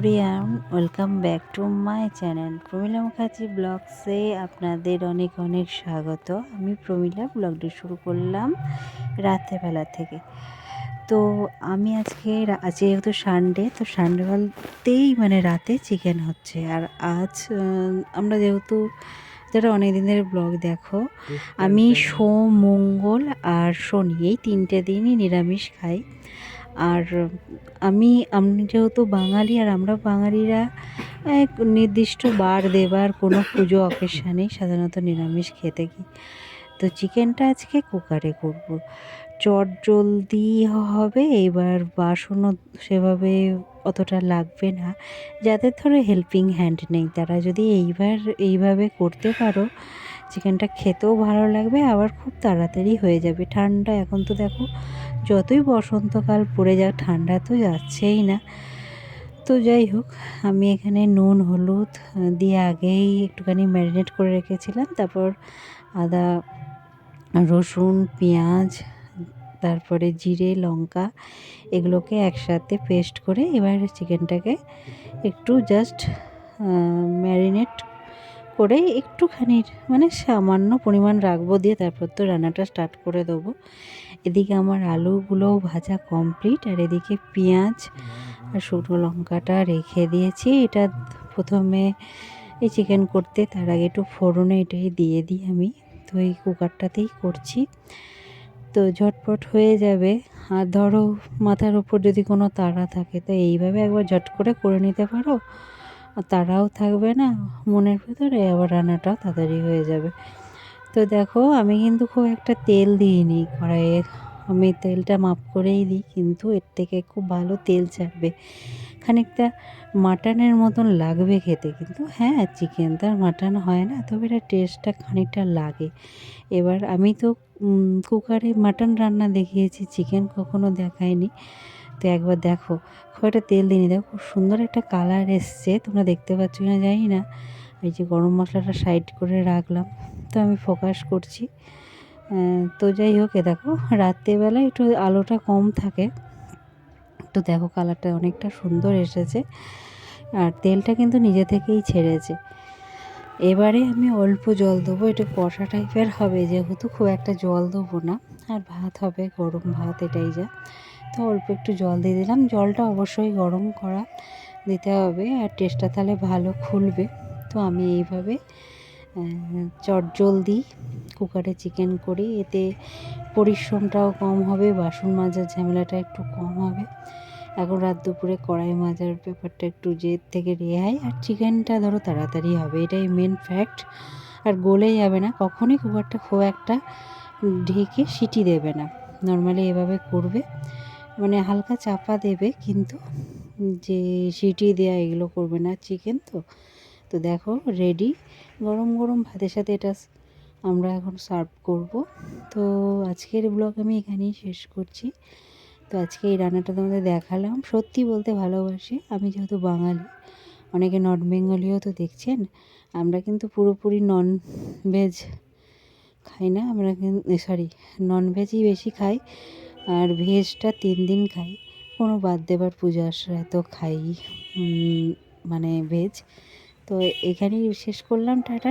Everyone welcome back to my channel Pramila Mukherjee ব্লগসে আপনাদের অনেক অনেক স্বাগত। আমি প্রমিলা ব্লগটি শুরু করলাম রাত্রেবেলা থেকে। তো আমি আজকে রা- আজ যেহেতু সানডে তো সানডেবেলাতেই মানে রাতে চিকেন হচ্ছে। আর আজ আমরা যেহেতু যারা অনেক দিনের ব্লগ দেখো, আমি সোম, মঙ্গল আর শনি, এই তিনটে দিনই নিরামিষ খাই। আর আমি আমি যেহেতু বাঙালি আর আমরা বাঙালিরা এক নির্দিষ্ট বার দেবার কোনো পুজো অকেশানেই সাধারণত নিরামিষ খেতে কি তো চিকেনটা আজকে কুকারে করব। চট জলদি হবে, এবার বাসনও সেভাবে অতটা লাগবে না। যাদের ধরো হেল্পিং হ্যান্ড নেই, তারা যদি এইবার, এইভাবে করতে পারো চিকেনটা খেতেও ভালো লাগবে, আবার খুব তাড়াতাড়ি হয়ে যাবে। ঠান্ডা এখন তো দেখো, যতই বসন্তকাল পড়ে যাক, ঠান্ডা তো যাচ্ছেই না। তো যাই হোক, আমি এখানে নুন, হলুদ দিয়ে আগেই একটুখানি ম্যারিনেট করে রেখেছিলাম। তারপর আদা, রসুন, পেঁয়াজ, তারপরে জিরে, লঙ্কা, এগুলোকে একসাথে পেস্ট করে এবার চিকেনটাকে একটু জাস্ট ম্যারিনেট করে একটুখানি মানে সামান্য পরিমাণ রাখব দিয়ে তারপর তো রান্নাটা স্টার্ট করে দেবো। এদিকে আমার আলুগুলোও ভাজা কমপ্লিট আর এদিকে পেঁয়াজ আর শুকনো লঙ্কাটা রেখে দিয়েছি। এটা প্রথমে এই চিকেন করতে, তার আগে একটু ফোড়নে এটাই দিয়ে দিই আমি। তো এই কুকারটাতেই করছি। তো ঝটপট হয়ে যাবে। আর ধরো মাথার ওপর যদি কোনো তাড়া থাকে, তো এইভাবে একবার ঝট করে করে নিতে পারো। আর তাড়াও থাকবে না মনের ভেতরে আবার রান্নাটাও তাড়াতাড়ি হয়ে যাবে। তো দেখো আমি কিন্তু খুব একটা তেল দিইনি কড়াইয়ে। আমি তেলটা মাপ করেই দিই কিন্তু এর থেকে খুব ভালো তেল ছাড়বে। খানিকটা মাটনের মতন লাগবে খেতে কিন্তু হ্যাঁ চিকেন তো আর মাটন হয় না তবে এটা টেস্টটা খানিকটা লাগে। এবার আমি তো কুকারে মাটন রান্না দেখিয়েছি চিকেন কখনো দেখাইনি। তো একবার দেখো। খুব একটা তেল দিইনি। দেখো খুব সুন্দর একটা কালার এসছে। তোমরা দেখতে পাচ্ছ কিনা জানি না। এই যে গরম মশলাটা সাইড করে রাখলাম। তো আমি ফোকাস করছি। তো যাই হোক, এ দেখো রাত্রেবেলা একটু আলোটা কম থাকে। তো দেখো কালারটা অনেকটা সুন্দর এসেছে। আর তেলটা কিন্তু নিজে থেকেই ছেড়েছে। এবারে আমি অল্প জল দেবো। একটু কষা টাইপের হবে। যেহেতু খুব একটা জল দেবো না। আর ভাত হবে, গরম ভাত এটাই যা। তো অল্প একটু জল দিয়ে দিলাম। জলটা অবশ্যই গরম করা দিতে হবে আর টেস্টটা তাহলে ভালো খুলবে। তো আমি এইভাবে চট জলদি কুকারে চিকেন করি। এতে পরিশ্রমটাও কম হবে, বাসন মাজার ঝামেলাটা একটু কম হবে। এখন রাত দুপুরে কড়াই মাজার ব্যাপারটা একটু জেদ থেকে রেহাই। আর চিকেনটা ধরো তাড়াতাড়ি হবে, এটাই মেন ফ্যাক্ট আর গলে যাবে না, কখনই কুকারটা খুব একটা ঢেকে সিটি দেবে না। নর্মালি এভাবে করবে। মানে হালকা চাপা দেবে, কিন্তু যে সিটি দেয়া এগুলো করবে না, চিকেন তো। তো দেখো রেডি গরম গরম ভাতের সাথে এটা আমরা এখন সার্ভ করব। তো আজকের ব্লগ আমি এখানেই শেষ করছি। তো আজকে এই রান্নাটা তোমাদের দেখালাম। সত্যি বলতে ভালোবাসি। আমি যেহেতু বাঙালি, অনেকে নর্থ বেঙ্গলিও তো দেখছেন, আমরা কিন্তু পুরোপুরি নন ভেজ খাই না। আমরা কিন্তু সরি নন ভেজই বেশি খাই। আর ভেজটা তিন দিন খাই। কোনো বাদ দেবার পূজা আশ্রয় তো খাই মানে ভেজ। তো এখানেই শেষ করলাম, টাটা